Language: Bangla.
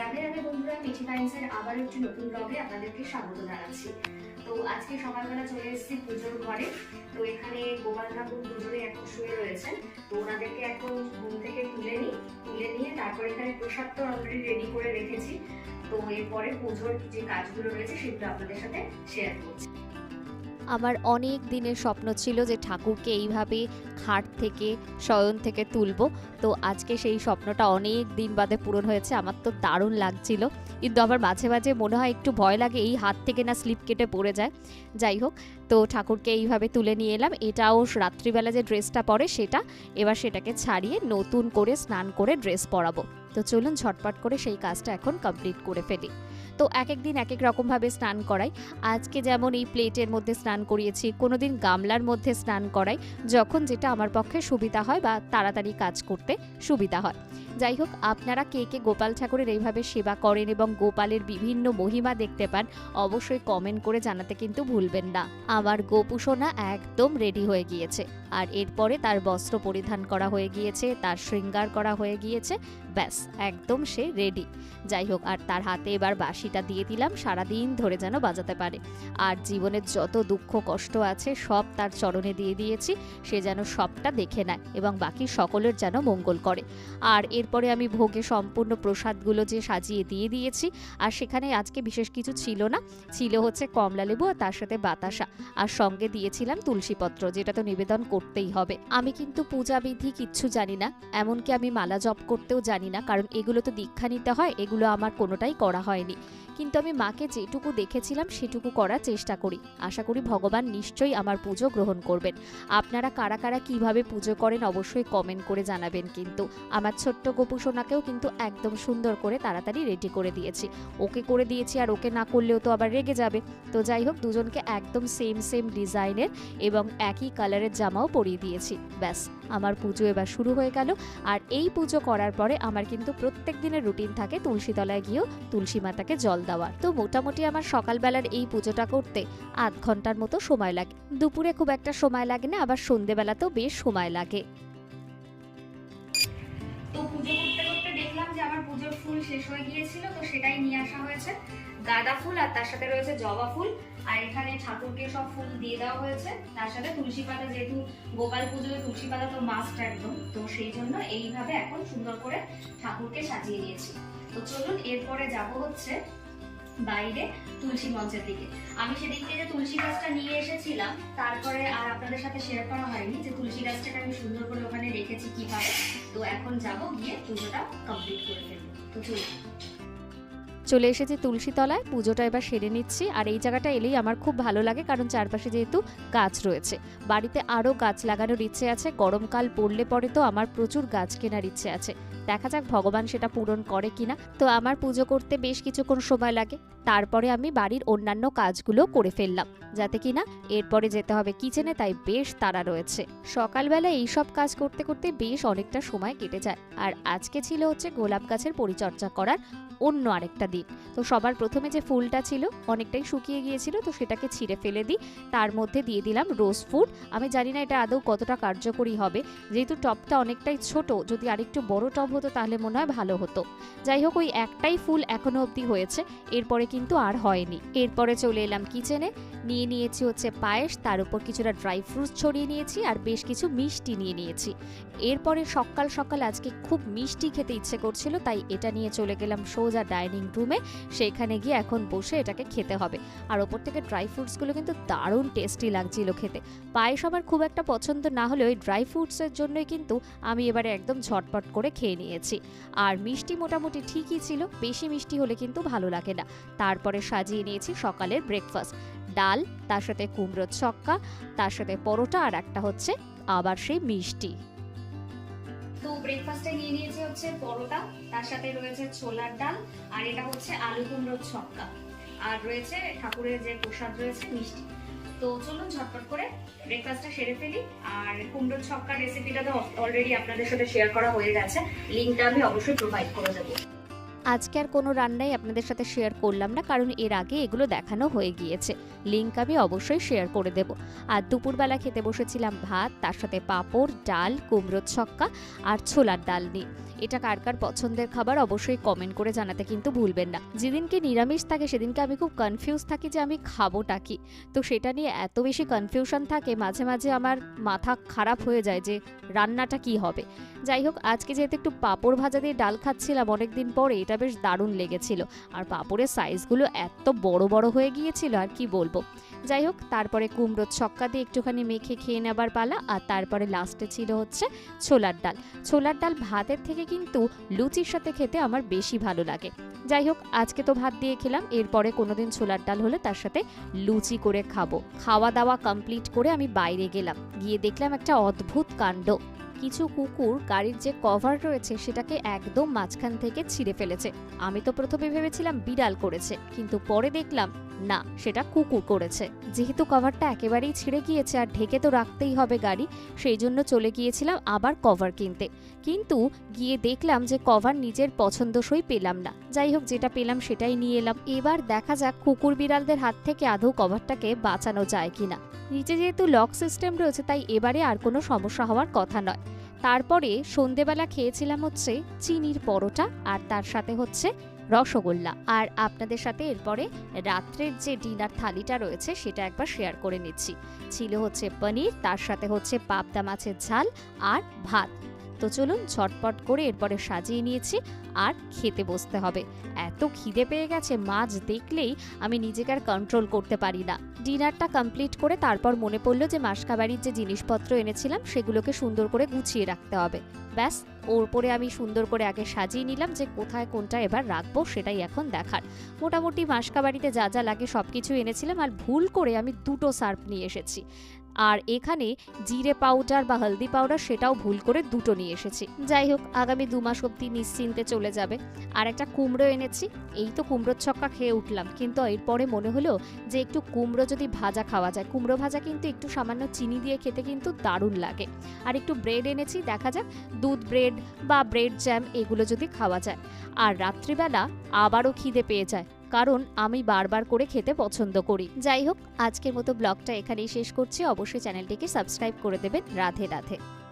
রাধে রাধে বন্ধুরা মিঠি টাইমসের আবার একটি নতুন ব্লগে আপনাদেরকে স্বাগত জানাচ্ছি। তো আজকে সকালবেলা চলে এসেছি পুজোর ঘরে। তো এখানে গোপাল ঠাকুর দুজনে এখন শুয়ে রয়েছেন। তো ওনাদেরকে এখন ঘুম থেকে তুলে নিই, তুলে নিয়ে তারপর এখানে প্রসাদ তো অলরেডি রেডি করে রেখেছি। তো এরপরে পুজোর যে কাজগুলো রয়েছে সেগুলো আপনাদের সাথে শেয়ার করছি। আমার অনেক দিনের স্বপ্ন ছিল যে ঠাকুরকে এইভাবে খাট থেকে, শয়ন থেকে তুলবো। তো আজকে সেই স্বপ্নটা অনেক দিন বাদে পূরণ হয়েছে, আমার তো দারুণ লাগছিল। কিন্তু আমার মাঝে মাঝে মনে হয় একটু ভয় লাগে এই হাত থেকে না স্লিপ কেটে পড়ে যায়। যাই হোক, তো ঠাকুরকে এইভাবে তুলে নিয়ে এলাম। এটাও রাত্রিবেলা যে ড্রেসটা পরে সেটা, এবার সেটাকে ছাড়িয়ে নতুন করে স্নান করে ড্রেস পরাবো। তো চলুন ঝটপট করে সেই কাজটা এখন কমপ্লিট করে ফেলি। তো এক এক দিন এক এক রকমভাবে স্নান করাই। আজকে যেমন এই প্লেটের মধ্যে স্নান করিয়েছি কোনো দিন গামলার মধ্যে স্নান করাই, যখন যেটা আমার পক্ষে সুবিধা হয় বা তাড়াতাড়ি কাজ করতে সুবিধা হয়। যাই হোক, আপনারা কে কে গোপাল ঠাকুরের এইভাবে সেবা করেন এবং গোপালের বিভিন্ন মহিমা দেখতে পান, অবশ্যই কমেন্ট করে জানাতে কিন্তু ভুলবেন না। আমার গোপুসোনা একদম রেডি হয়ে গিয়েছে। আর এরপরে তার বস্ত্র পরিধান করা হয়ে গিয়েছে, তার শৃঙ্গার করা হয়ে গিয়েছে, ব্যাস। একদম সে রেডি যাই হোক, আর তার হাতে এবার বাঁশিটা দিয়ে দিলাম, সারাদিন ধরে যেন বাজাতে পারে। আর জীবনের যত দুঃখ কষ্ট আছে, সব তার চরণে দিয়ে দিয়েছি, সে যেন সবটা দেখে নেয় এবং বাকি সকলের যেন মঙ্গল করে। আর এরপরে আমি ভোগে সম্পূর্ণ প্রসাদগুলো যে সাজিয়ে দিয়ে দিয়েছি, আর সেখানে আজকে বিশেষ কিছু ছিল না। ছিল হচ্ছে কমলা লেবু আর তার সাথে বাতাসা। আর সঙ্গে দিয়েছিলাম তুলসীপত্র, যেটা তো নিবেদন করতেই হবে। আমি কিন্তু পূজাবিধি কিচ্ছু জানি না, এমনকি আমি মালা জপ করতেও জানি না কারণ এগুলো তো দীক্ষা নিতে হয়, এগুলো আমার কোনোটাই করা হয়নি। কিন্তু আমি মাকে যেটুকু দেখেছিলাম, সেটুকু করার চেষ্টা করি। আশা করি ভগবান নিশ্চয়ই আমার পুজো গ্রহণ করবেন। আপনারা কারা কারা কীভাবে পুজো করেন অবশ্যই কমেন্ট করে জানাবেন কিন্তু। আমার ছোট্ট গোপু সোনাকেও কিন্তু একদম সুন্দর করে তাড়াতাড়ি রেডি করে দিয়েছি। ওকে করে দিয়েছি আর ওকে না করলেও তো আবার রেগে যাবে। তো যাই হোক, দুজনকে একদম সেম সেম ডিজাইনের এবং একই কালারের জামাও পরিয়ে দিয়েছি। ব্যাস, আমার পুজো এবার শুরু হয়ে গেল। আর এই পুজো করার পরে আমার কিন্তু প্রত্যেক দিনের রুটিন থাকে তুলসীতলায় গিয়েও তুলসী মাতাকে জল দেওয়ার। তো মোটামুটি আমার সকালবেলার এই পুজোটা করতে আধ ঘণ্টার মতো সময় লাগে। দুপুরে খুব একটা সময় লাগে না, আবার সন্ধেবেলাতেও বেশ সময় লাগে। ফুল শেষ হয়ে গিয়েছিল, তো সেটাই নিয়ে আসা হয়েছে। গাঁদা ফুল আর তার সাথে রয়েছে জবা ফুল। আর এখানে ঠাকুরকে সব ফুল দিয়ে দেওয়া হয়েছে। তার সাথে তুলসী পাতা, যেহেতু গোপাল পুজোয় তুলসী পাতা তো মাস্ট একদম, তো সেই জন্য এইভাবে এখন সুন্দর করে ঠাকুরকে সাজিয়ে নিয়েছি তো চলুন, এরপরে যাব হচ্ছে বাইরে তুলসী মঞ্চের দিকে। আমি সেদিনকে যে তুলসী গাছটা নিয়ে এসেছিলাম, তারপরে আর আপনাদের সাথে শেয়ার করা হয়নি যে তুলসী গাছটাকে আমি সুন্দর করে ওখানে রেখেছি কীভাবে। তো এখন যাব গিয়ে পুজোটা কমপ্লিট করে ফেলব। তো চলুন। চলে এসেছি তুলসীতলায়। পুজোটা এবার সেরে নিচ্ছি। আর এই জায়গাটা এলেই আমার খুব ভালো লাগে, কারণ চারপাশে যেহেতু গাছ রয়েছে। বাড়িতে আরও গাছ লাগানোর ইচ্ছে আছে, গরমকাল পড়লে পরে তো আমার প্রচুর গাছ কেনার ইচ্ছে আছে। দেখা যাক ভগবান সেটা পূরণ করে কিনা। তো আমার পুজো করতে বেশ কিছুক্ষণ সময় লাগে। তারপরে আমি বাড়ির অন্যান্য কাজগুলো করে ফেললাম। যাতে কিনা এরপরে যেতে হবে কিচেনে, তাই বেশ তাড়া রয়েছে। সকালবেলা এইসব কাজ করতে করতে বেশ অনেকটা সময় কেটে যায়। আর আজকে ছিল হচ্ছে গোলাপ গাছের পরিচর্যা করার অন্য আরেকটা দিন। তো সবার প্রথমে যে ফুলটা ছিল অনেকটাই শুকিয়ে গিয়েছিল, তো সেটাকে ছিঁড়ে ফেলে দিই। তার মধ্যে দিয়ে দিলাম রোজ ফুড আমি জানি না এটা আদৌ কতটা কার্যকরী হবে। যেহেতু টবটা অনেকটাই ছোট, যদি আরেকটু বড় টব হতো তাহলে মনে হয় ভালো হতো। যাই হোক, ওই একটাই ফুল এখনও অবধি হয়েছে। এরপরে কিন্তু আর হয়নি। এরপরে চলে এলাম কিচেনে। নিয়ে নিয়েছি হচ্ছে পায়েস, তার উপর কিছুটা ড্রাই ফ্রুটস ছড়িয়ে নিয়েছি আর বেশ কিছু মিষ্টি নিয়ে নিয়েছি। এরপরে সকাল সকাল আজকে খুব মিষ্টি খেতে ইচ্ছে করছিল, তাই এটা নিয়ে চলে গেলাম সোজা ডাইনিং রুমে সেখানে গিয়ে এখন বসে এটাকে খেতে হবে। আর ওপর থেকে ড্রাই ফ্রুটসগুলো কিন্তু দারুণ টেস্টি লাগছিল খেতে। পায়েস আমার খুব একটা পছন্দ না হলেও ওই ড্রাই ফ্রুটসের জন্যই কিন্তু আমি এবারে একদম ঝটপট করে খেয়ে নিয়েছি। আর মিষ্টি মোটামুটি ঠিকই ছিল, বেশি মিষ্টি হলে কিন্তু ভালো লাগে না। তারপরে সাজিয়ে নিয়েছি সকালের ব্রেকফাস্ট ডাল, তার সাথে কুমড়োর ছক্কা, তার সাথে পরোটা, আর একটা হচ্ছে আবার সেই মিষ্টি। তো ব্রেকফাস্টে নিয়ে নিয়েছি হচ্ছে পরোটা, তার সাথে রয়েছে ছোলার ডাল, আর এটা হচ্ছে আলু কুমড়োর ছক্কা। আর রয়েছে ঠাকুরের যে প্রসাদ রয়েছে মিষ্টি। তো চলুন ঝটপট করে ব্রেকফাস্টটা সেরে ফেলি। আর কুমড়োর ছক্কা রেসিপিটা তো অলরেডি আপনাদের সাথে শেয়ার করা হয়ে গেছে। লিঙ্কটা আমি অবশ্যই প্রোভাইড করে দেবো। আজকে আর কোনো রান্নাই আপনাদের সাথে শেয়ার করলাম না, কারণ এর আগে এগুলো দেখানো হয়ে গিয়েছে। লিঙ্ক আমি অবশ্যই শেয়ার করে দেব। আর দুপুরবেলা খেতে বসেছিলাম ভাত, তার সাথে পাঁপড়, ডাল, কুমড়োর ছক্কা আর ছোলার ডাল নিয়ে। এটা কার কার পছন্দের খাবার অবশ্যই কমেন্ট করে জানাতে কিন্তু ভুলবেন না। যেদিনকে নিরামিষ থাকে, সেদিনকে আমি খুব কনফিউজ থাকি যে আমি খাবোটা কি। তো সেটা নিয়ে এত বেশি কনফিউশন থাকে, মাঝে মাঝে আমার মাথা খারাপ হয়ে যায় যে রান্নাটা কি হবে। যাই হোক, আজকে যেহেতু একটু পাঁপড় ভাজা দিয়ে ডাল খাচ্ছিলাম অনেকদিন পরে, এটা বেশ দারুণ লেগেছিল। আর পাঁপড়ের সাইজগুলো এত বড় বড় হয়ে গিয়েছিল, আর কি বলব। যাই হোক, তারপরে কুমড়োর ছক্কা দিয়ে একটুখানি মেখে খেয়ে নেবার পালা, আর তারপরে লাস্টে ছিল হচ্ছে ছোলার ডাল। ছোলার ডাল ভাতের থেকে কিন্তু লুচির সাথে খেতে আমার বেশি ভালো লাগে। যাই হোক, আজকে তো ভাত দিয়ে খেলাম, এরপরে কোনোদিন ছোলার ডাল হলে তার সাথে লুচি করে খাব। খাওয়া দাওয়া কমপ্লিট করে আমি বাইরে গেলাম। গিয়ে দেখলাম একটা অদ্ভুত কাণ্ড। কিছু কুকুর গাড়ির যে কভার রয়েছে সেটাকে একদম মাঝখান থেকে ছিঁড়ে ফেলেছে। আমি তো প্রথমে ভেবেছিলাম বিড়াল করেছে, কিন্তু পরে দেখলাম, না, সেটা কুকুর করেছে। যেহেতু কভারটা একেবারেই ছিঁড়ে গিয়েছে আর ঢেকে তো রাখতেই হবে গাড়ি, সেই জন্য চলে গিয়েছিলাম আবার কভার কিনতে। কিন্তু গিয়ে দেখলাম যে কভার নিজের পছন্দসই পেলাম না। যাই হোক, যেটা পেলাম সেটাই নিয়ে এলাম। এবার দেখা যাক কুকুর বিড়ালদের হাত থেকে আদৌ কভারটাকে বাঁচানো যায় কিনা। নিচে যেহেতু লক সিস্টেম রয়েছে, তাই এবারে আর কোনো সমস্যা হওয়ার কথা নয়। তারপরে সন্ধেবেলা খেয়েছিলাম হচ্ছে চিনির পরোটা আর তার সাথে হচ্ছে রসগোল্লা। আর আপনাদের সাথে এরপরে রাত্রের যে ডিনার থালিটা রয়েছে সেটা একবার শেয়ার করে নিচ্ছি। ছিল হচ্ছে পনির, তার সাথে হচ্ছে পাবদা মাছের ঝাল আর ভাত। তো চলুন ঝটপট করে এরপরে সাজিয়ে নিয়েছি আর খেতে বসতে হবে। এত খিদে পেয়ে গেছে মাছ দেখলেই আমি নিজেকে আর কন্ট্রোল করতে পারি না। ডিনারটা কমপ্লিট করে তারপর মনে পড়ল যে মাসকাবাড়ির যে জিনিসপত্র এনেছিলাম সেগুলোকে সুন্দর করে গুছিয়ে রাখতে হবে। ব্যাস, ওর পরে আমি সুন্দর করে আগে সাজিয়ে নিলাম যে কোথায় কোনটা এবার রাখব সেটাই এখন দেখার। মোটামুটি মাসকাবাড়িতে যা যা লাগে সব কিছু এনেছিলাম আর ভুল করে আমি দুটো সার্ফ নিয়ে এসেছি। আর এখানে জিরে পাউডার বা হলদি পাউডার সেটাও ভুল করে দুটো নিয়ে এসেছি। যাই হোক, আগামী দু মাস অব্দি নিশ্চিন্তে চলে যাবে। আর একটা কুমড়ো এনেছি, এই তো কুমড়োর ছক্কা খেয়ে উঠলাম। কিন্তু এরপরে মনে হলো যে একটু কুমড়ো যদি ভাজা খাওয়া যায়। কুমড়ো ভাজা কিন্তু একটু সামান্য চিনি দিয়ে খেতে কিন্তু দারুণ লাগে। আর একটু ব্রেড এনেছি, দেখা যাক, দুধ ব্রেড বা ব্রেড জ্যাম এগুলো যদি খাওয়া যায়। আর রাত্রিবেলা আবারও খিদে পেয়ে যায়। কারণ আমি বারবার করে খেতে পছন্দ করি। যাই হোক, আজকের মতো ব্লগটা এখানেই শেষ করছি। অবশ্যই চ্যানেলটিকে সাবস্ক্রাইব করে দেবেন। রাধে রাধে।